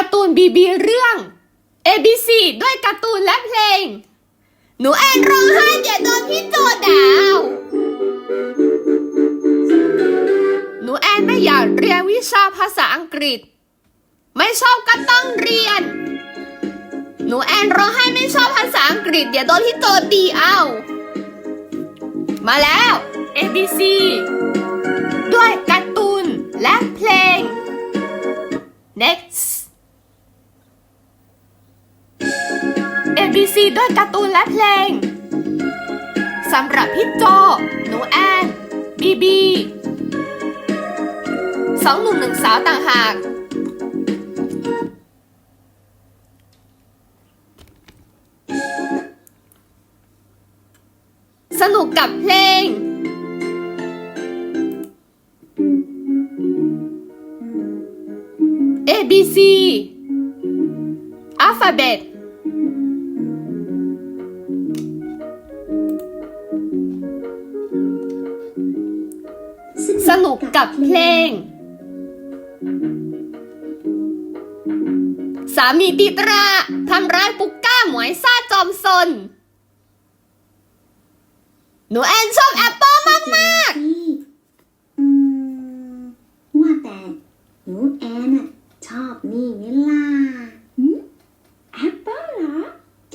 การ์ตูนบีบีเรื่อง ABC ด้วยการ์ตูนและเพลง หนูแอนร้องไห้อย่าโดนพี่โจดาว หนูแอนไม่อยากเรียนวิชาภาษาอังกฤษ ไม่ชอบก็ต้องเรียน หนูแอนร้องไห้ไม่ชอบภาษาอังกฤษ เดี๋ยวโดนพี่โจตีเอา มาแล้ว ABC ด้วยการ์ตูนและเพลงสำหรับพี่โจหนูแอนบีบีสองหนุ่มหนึ่งสาวต่างหากสนุกกับเพลง A B C Alphabet กับเพลง สามีติตราทำร้ายปุกก้าหมวยซาจอมซนหนูแอนชอบแอปเปิลมากมาก ที่อืมว่าแต่หนูแอนน่ะชอบนี่ไหมล่ะแอปเปิ้ลเหรอ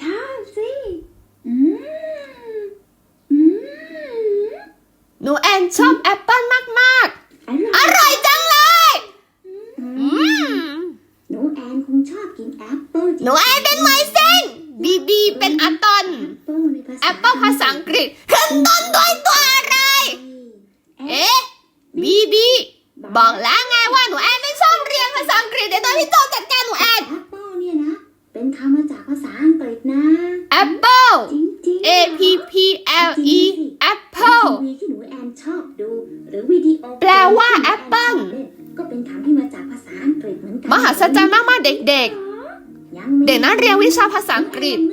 ชอบสิอืมอืม ๆหนูแอนชอบแอปเปิลมากมาก อร่ ๆ อ อย ร่อยจังเลย อื อื ม ม หนูแอนคงชอบกินแอปเปิ้ลจริงๆ หนูแอนเป็นไวเส้นบีบีเป็นอะตอม แอ ปเปิ้ลในภาษาแอปเปิลภาษาอังกฤษขึ้นต้นด้วยตัวอะไรเอ๊ะเอ๊ะบีบีบอกแล้วไงว่าหนูแอนไม่ชอบเรียนภาษาอังกฤษเดี๋ยวตอนที่โจจัดการหนูแอนแอปเปิ้ลเนี่ยนะ เป็นคำมาจากภาษาอังกฤษนะ Apple จริงๆ A P P L E Apple ทีวีที่หนูแอนชอบดู หรือวิดีโอแปลว่าที่หนูน Apple ชอบเล่นก็เป็นคำที่มาจากภาษาอังกฤษเหมือนกัมหัศจรรย์มากๆเด็กยังไม่เด็กนักเรียนวิชาภาษาอังกฤษลนึ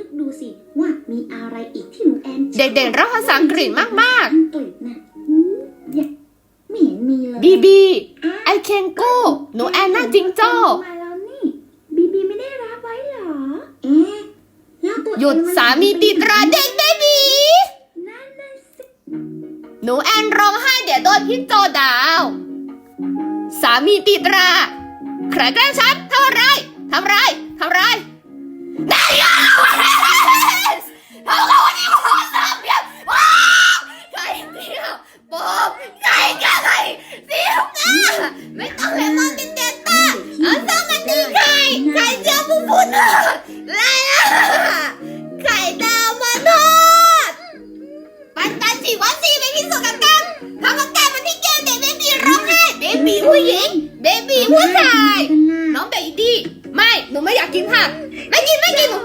เด็กๆรักภาษาอังกฤษมากๆอังกฤษน่ะอืมอย่าไม่เห็นมีเลยบีบีอ้าวไอเคนโกูหนูแอนน่าจิงโจ้มาแล้วนี่บีบีไม่ได้รับไว้เหรอ เอ๊ะแล้วตัวเองหยุดสามีติดราเด็กเบบีนั่นน่ะสิหนูแอนร้องไห้เดี๋ยวโดนพี่โจดาว สามีติดรา ใครแกล้งฉันทำอะไรทำอะไรทำอะไรนาย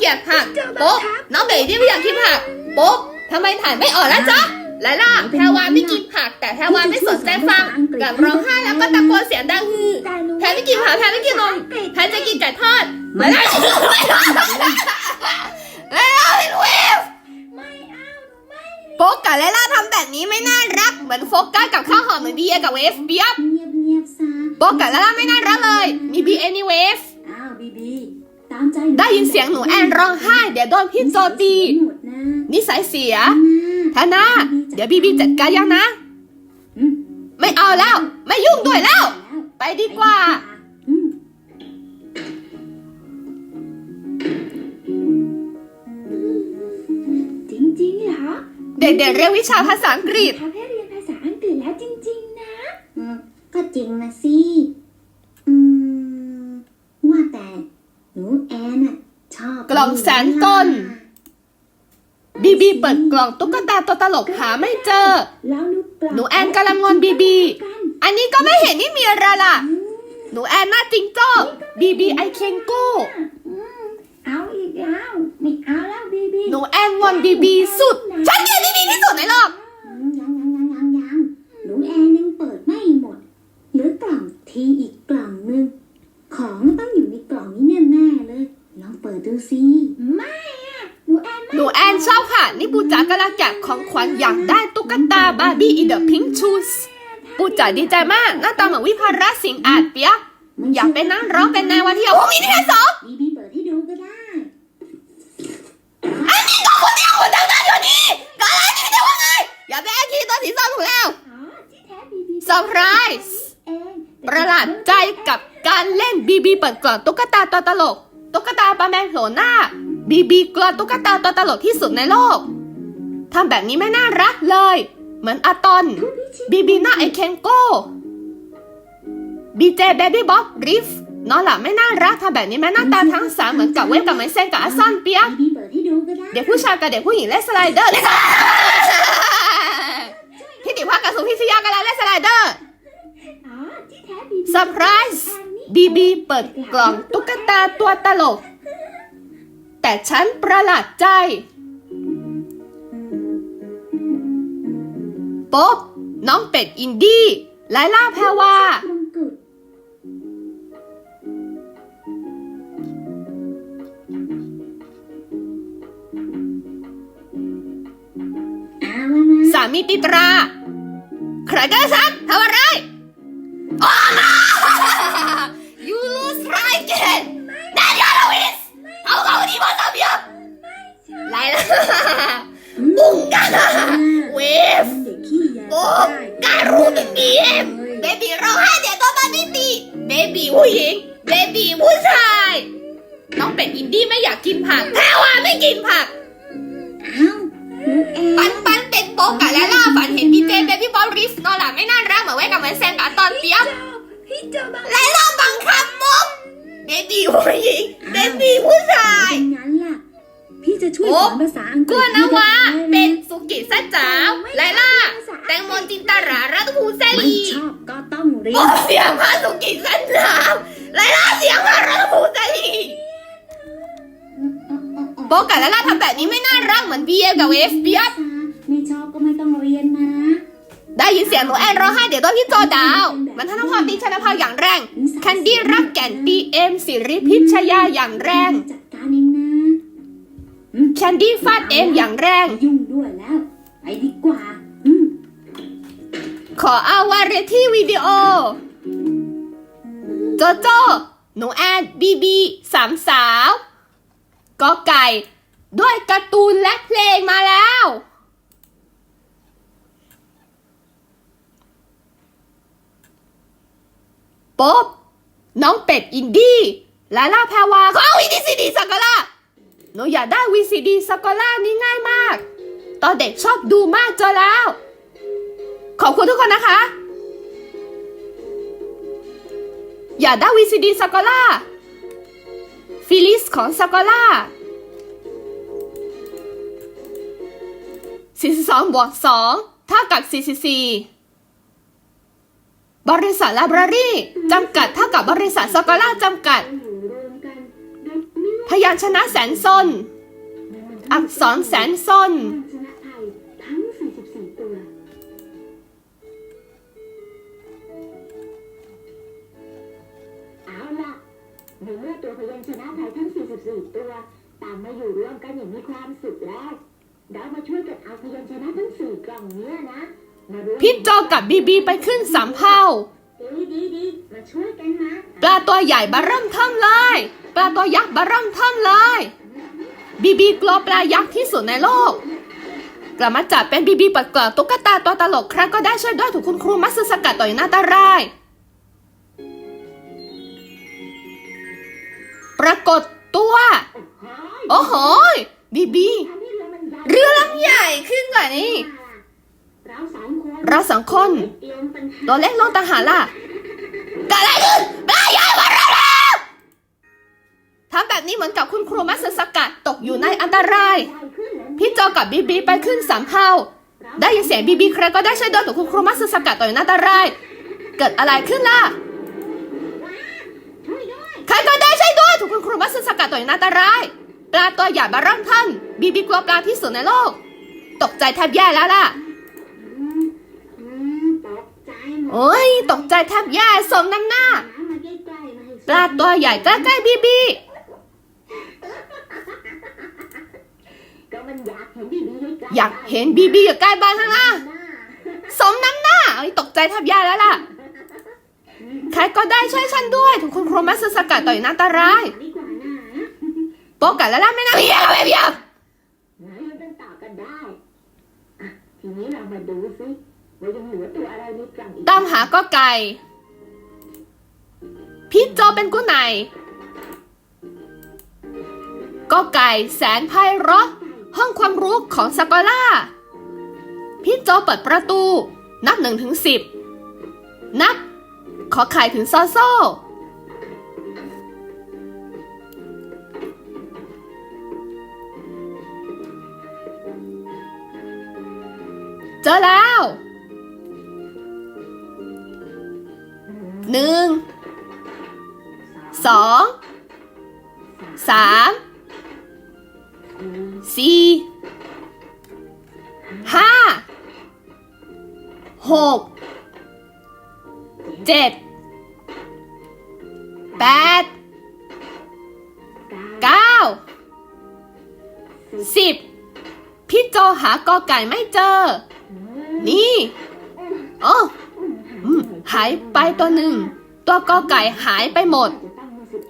ไม่กินหนูเกลียดผักโป๊ะน้องเบบี้ไม่อยากกินผักโป๊ะทำไมถ่ายไม่ออกแล้วจ๊ะไลล่าแพรวาไม่กินผัก แต่แพรวาไม่สนใจฟังกับร้องไห้แล้วก็ตะโกนเสียงดังฮือแต่หนูแพรไม่กินผักแพรไม่กินนมแพรจะกินไก่ทอดไลล่าไลล่าไลล่าเป็นเวฟไม่เอาหนูไม่โฟกัสและล่าทำแบบนี้ไม่น่ารักเหมือนโฟกัสกับข้าวหอมเหมือนเบียร์กับเวฟเบียบเงียบเงียบๆซะโฟกัสและล่าไม่น่ารักเลยมีบีเอนี่เวฟอ้าวบีบี ตามใจหได้ยินเสียงหนูแอนร้องไห้ เดี๋ยวโดนพี่โจตีหมดนะนิสัยเสียนะธนาเดี๋ยวบีบีจัดการยังนะอืมไม่เอาแล้ว ไม่ยุ่งด้วยแล้ว ไปดีกว่าอืมจริงๆเหรอเด็กๆเรียนวิชาภาษาอังกฤษทำให้เรียนภาษาอังกฤษแล้วจริง ๆ นะอืมก็จริงนะสิ อืม ว่าแต่หนูแอนน่ะชอบ ก ล่องแสนต้น บีบีเปิดกล่องตุ๊กตาตัวตลกหาไม่เจอแล้วหนูกล่องหนูแอนกำลังงอนบีบีกันอันนี้ก็ไม่เห็นนี่มีอะไรล่ะ หนูแอนหน้าจิงโจ้บีบีไอเคนกูอืมเอาอีกแล้วไม่เอาแล้วบีบี หนูแอนงอนบีบีสุด ฉันเกลียดบีบีที่สุดในโลกอืมยังยังยังยังยังหนูแอนยังเปิดไม่หมดเหลือกล่องทีอีกกล่องนึง ของต้องอยู่ในกล่องนี้แน่ๆเลย ลองเปิดดู สิไม่อะหนูแอนไม่หนูแอนชอบค่ะ นี่ปูจ๋ากำลังแกะของขวัญอยากได้ตุ๊กตาบาร์บี้อีเดอะพิงค์ชูสปูจ๋าดีใจมาก หน้าตาเหมือนวิภาระสิงห์อาจเปียกอยากเป็นนักร้องเป็นนายวันที่เอาพวกนี้ที่ไหนสองบีบีเปิดให้ดูก็ได้อันนี้ก็คนเดียวคนเดียวกันอยู่นี่ก็อะไรนี่จะว่าไง อย่าไปแอบคิดตัวสีส้มถูกแล้วอ๋อที่แท้บีบีเซอร์ไพรส์เองประหลาดใจกับการเล่นบีบีเปิดกล่องตุ๊กตาตัวตลก ตุ๊กตาปลาแมนโผล่หน้า บีบีกลัวตุ๊กตาตัวตลกที่สุดในโลกทำแบบนี้ไม่น่ารักเลย เหมือนอะตอนผู้พิชิตบีบีหน้าไอเคนโก้บีเจเบบี้บ๊อบริฟนอนหลับไม่น่ารักทำแบบนี้แม่หน้าตาทั้งสามเหมือนกับเวฟกับไมเซนกับอาซันเปียกบีบีเปิดให้ดูก็ได้เด็กผู้ชายกับเด็กผู้หญิงเล่นสไลเดอร์เลยค่ะพี่ติภาคกับสุพิชยากำลังเล่นสไลเดอร์อ๋อที่แท้บีบีเซอร์ไพรส์ บีบีเปิดกล่องตุ๊กตาตัวตลก แต่ฉันประหลาดใจ ป๊บน้องเป็ดอินดี้ไลล่าแพรวามงกุฎเอาสามีติตรา ใครกันฉันทำอะไร โอ้มา you lose right again นั่นยอดวิสเอาเขาดีมาสับยับไล่ละบุ้งกันเวฟเด็กขี้ยาโอ้การูบิบีเอ็มเบบีร้องไห้เดี๋ยวตัวมันไม่ตีเบบีผู้หญิงเบบีผู้ชายน้องเป็ดอินดี้ไม่อยากกินผักแพรวาไม่กินผักปันนปันเป็นโป๊กกะและล่าฝันเห็นดีเจเบบี้บอลริฟนอนหลับไม่น่ารักเหมือนไว้กับเหมือนแซงกับตอนเปียก พี่เจ้าบ้าและล่าบังคับมุกเบบี้ผู้หญิงเบบี้ผู้ชาย เป็นงั้นล่ะ พี่จะช่วยโอ้สอนภาษาอังกฤษกัวนาวาให้เป็ได้นไหมสุกิสัจจาวไลล่า แตงโมจินตารารัตภูเซไม่ลีชอบก็ต้องเรียโอ้นเสียงพาสุกิสัจจาวไลล่าเสียงพารัตภูเซลีโปกะและล่าทำแบบนี้ไม่น่ารักเหมือนบีเอกับเวฟเปียกไม่ชอบก็ไม่ต้องเรียนนะ ได้ยินเสียงหนูแอนร้องไห้เดี๋ยวโดนพี่โจดาว มันธนพรตีชนะภาอย่างแรงแคนดี้รักแก่นดีเอ็มสิริพิชยาอย่างแรงจัดการเองนะแคนดี้ฟาดเอ็มอย่างแรง ยุ่งด้วยแล้ว ไปดีกว่า ขอเอาวาเรที่วิดีโอ โจโจ หนูแอนบีบีสามสาวกอไก่ ด้วยการ์ตูนและเพลงมาแล้ว ป๊บน้องเป็ดอินดี้ลาล่าแพรวาเขาเอาวีซีดีสักกล่ะหนูอยากได้วีซีดีสักกะล่านี่ง่ายมาก ตอนเด็กชอบดูมากเจอแล้ว ขอบคุณทุกคนนะคะ อยากได้วีซีดีสักกะล่าฟิลิสของสักกะล่า42บวก2เท่ากับ44 บริษัทลาบรารีจำกัดเท่ากับบริษัทสกอล่าจำกัด พยัญชนะแสนซนอักษรแสนซนเอาล่ะในเมื่อตัวพยัญชนะไทยทั้ง 44 ตัวต่างมาอยู่ร่วมกันอย่างมีความสุขแล้ว เรามาช่วยกันเอาพยัญชนะทั้ง4กล่องเนี้ยนะ พิจโจกับบีบีไปขึ้นสามเผ่าดีดีดีมาช่วยกันนะปลาตัวใหญ่บาร่มเทิมเลยปลาตัวยักษ์บาร่มเทิมเลยบีบีกลัวปลายักษ์ที่สุดในโลกกลับมาจับเป็นบีบีปิดกล่องตุ๊กตาตัวตลกครั้งก็ได้ช่วยด้วยถูกคุณครูมัสสกัดต่อยหน้าตาราย ปรากฏตัว โอ้โหบีบี เรือลำใหญ่ขึ้นกว่านี้ เราสองคนตรียมปัวเล็กลงต่างหากล่ะเกิดอะไรขึ้นปลาใหญ่มาแล้วทำแบบนี้เหมือนกับคุณครูมัสสกัดตกอยู่ในอันตราย พี่โจกับบีบีไปขึ้นสามเท่า ได้ยินเสียงบีบีใครก็ได้ช่วยโดนถูกคุณครูมัสสกัดต่อยหน้าอันตราย เกิดอะไรขึ้นล่ะใครก็ได้ช่วยด้วยถูกคุณครูมัสสกัดต่อยหน้าอันตรายปลาตัวใหญ่บาร่ำท่านบีบีกลัวปลาที่สุดในโลก ตกใจแทบแย่แล้วล่ะ อืมอืมตกใจหมด โอ้ยตกใจแทบแย่สมน้ำหน้าปลาตัวใหญ่ใกล้ๆบีบีก็มันอยากเห็นบีบีอยากเห็นบีบีอยู่ใกล้บ้านข้างล่างหน้าสมน้ำหน้าเอ้ยตกใจแทบแย่แล้วล่ะ ใครก็ได้ช่วยฉันด้วย ถูกคุณครูมัสสกัดต่อยหน้าอันตรายดีกว่านะโปกัดแล้วล่ะไม่น่าเพียบเพียบงั้นเราต้องต่อกันได้ทีนี้เรามาดูสิ ตามหาก็ไก่พี่โจเป็นกู้ไหน ก็ไก่แสนไพเราะห้องความรู้ของสกอล่า พี่โจเปิดประตู นับหนึ่งถึงสิบ นับ ขอไข่ถึงโซโซเจอแล้ว หนึ่งสองสามสี่ห้าหกเจ็ดแปดเก้าสิบพี่โจหากอไก่ไม่เจอ นี่ โอ้อืม หายไปตัวหนึ่ง ตัวกอไก่หายไปหมด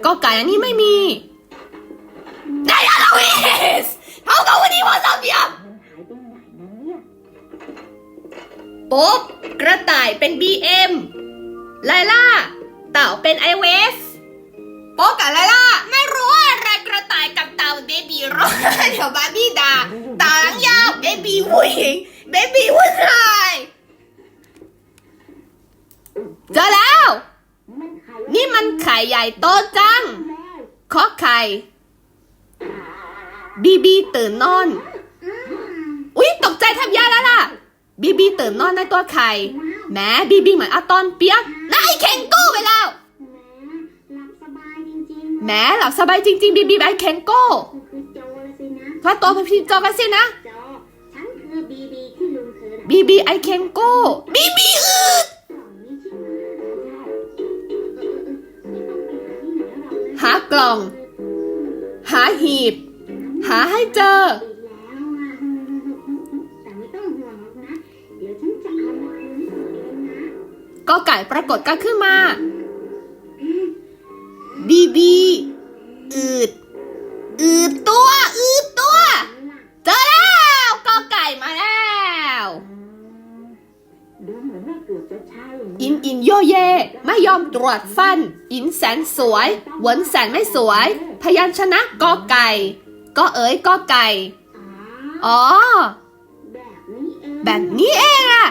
กอไก่อันนี้ไม่มีไดอาราวิสเขากัวันนี้ว่าสามยามมันหายไปไหนนะเนี่ยปุ๊บกระต่ายเป็น BM ไลล่า เต่าเป็น iOS โป๊กกับไลล่า ไม่รู้ว่าอะไรกระต่ายกับเต่าเบบีร้องเดี๋ยวบาร์บี้ด่าเต่างยาวเบบีผู้หญิงเบบีผู้ชาย เจอแล้วมันไข่นี่มันไข่ใหญ่โตจังแล้วขอไข่ บีบีตื่นนอน อุ๊ย ตกใจแทบแย่แล้วล่ะ บีบีตื่นนอนในตัวไข่แหมบีบีเหมือนอะตอนเปียกนายเข่งกู้ไปแล้วแหมหลับสบายจริงแหมหลับสบายจริง ๆ บีบีไอเข่งกู้ๆคุณคือโจละสินะถ้าโตเป็นพี่จอกันสินะโจฉันคือบีบีที่ลุงเธอน่ะบีบีไอเข่งกู้บีบีอืดากล่อง หาหีบ หาให้เจออีกแล้วอะแต่ไม่ต้องห่วงหรอกนะเดี๋ยวฉันจะเอามาคืนให้เองนะก็ไก่ปรากฏกันขึ้นมา บีบี อืด อืดตัว อืดตัว เจอแล้ว ก็ไก่มาแล้ว อินโยเย ไม่ยอมตรวจฟัน อินแสนสวยหวนแสนไม่สวย พยัญชนะกอไก่ ก็เอ๋ยกอไก่ อ๋อ แบบนี้เองอะ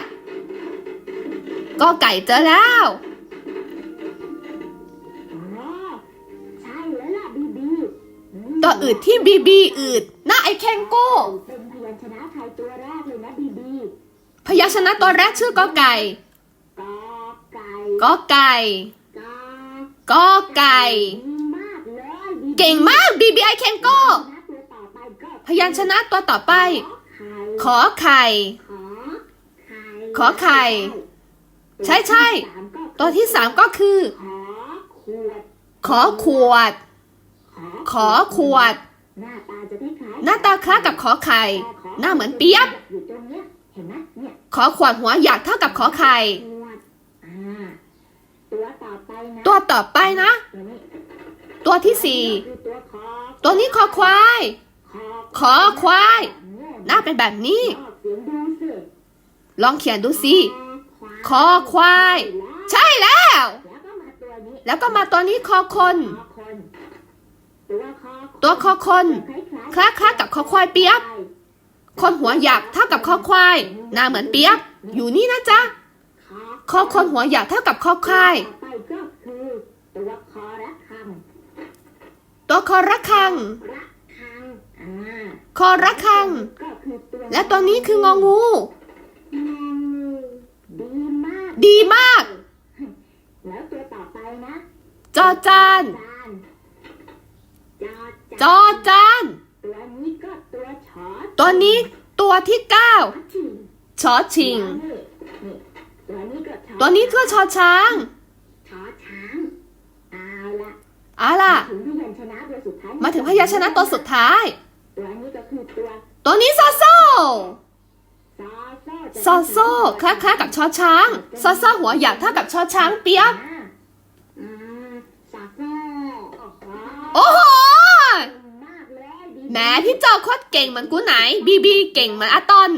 กอไก่เจอแล้วอ๋อใช่แล้วล่ะบีบีมตัวอืดที่บีบีอืดหน้าไอแคนโก้เป็นพยัญชนะไทยตัวแรกเลยนะบีบีพยัญชนะตัวแรกชื่อกอไก่ ก่กอไก่กอกอไก่ดีมากเลยบีบีเก่งมากบีบีไอแคนโก้ตัวต่อไปก็พยัญชนะตัวต่อไปขอไข่ขอไข่ขอไข่ ขอไข่ ใช่ใช่ตัวที่สามก็คือ ขอขวด ขอขวดขอขวดหน้าตาจะคล้ายๆหน้าตาคล้ายกับขอไข่ หน้าเหมือนเปี๊ยบอยู่ตรงเนี้ยเห็นไหมเนี่ยขอขวดหัวอยากเท่ากับขอไข่ขวดอ่าตัว ตัวต่อไปนะ ตัวที่สี่ตัวนี้คอควาย คอควาย หน้าเป็นแบบนี้ ลองเขียนดูสิคอควาย ใช่แล้ว แล้วก็มาตัวนี้คอคน ตัวคอคนคล้ายคลายๆกับคอควายเปียกคนหัวหยักเท่ากับคอควายหน้าเหมือนเปียก อยู่นี่นะจ๊ะคอคนหัวหยักเท่ากับคอควาย ตัวคอระคังตัวคอระคังระคังอ่าคอระคัง ก็คือตัวและตัวนี้คืององู งองูดีมาก ดีมาก แล้วตัวต่อไปนะจอจานจานจอจอจานตัวนี้ก็ตัวชอตัวนี้ตัวที่เก้าชิงชอชิงนี่นี่ตัวนี้ก็ชอตัวนี้คือชอช้าง มาถึงพยัญชนะตัวสุดท้าย ตัวนี้ก็คืซอโซซอโซคล้ายคากับชอช้างซอโซหัวหยาบเท่ากับชอช้างเปียกโอ้โหแหมพี่จอโคตรเก่งเหมือนกูไหน บีบีเก่งเหมือนอาตอน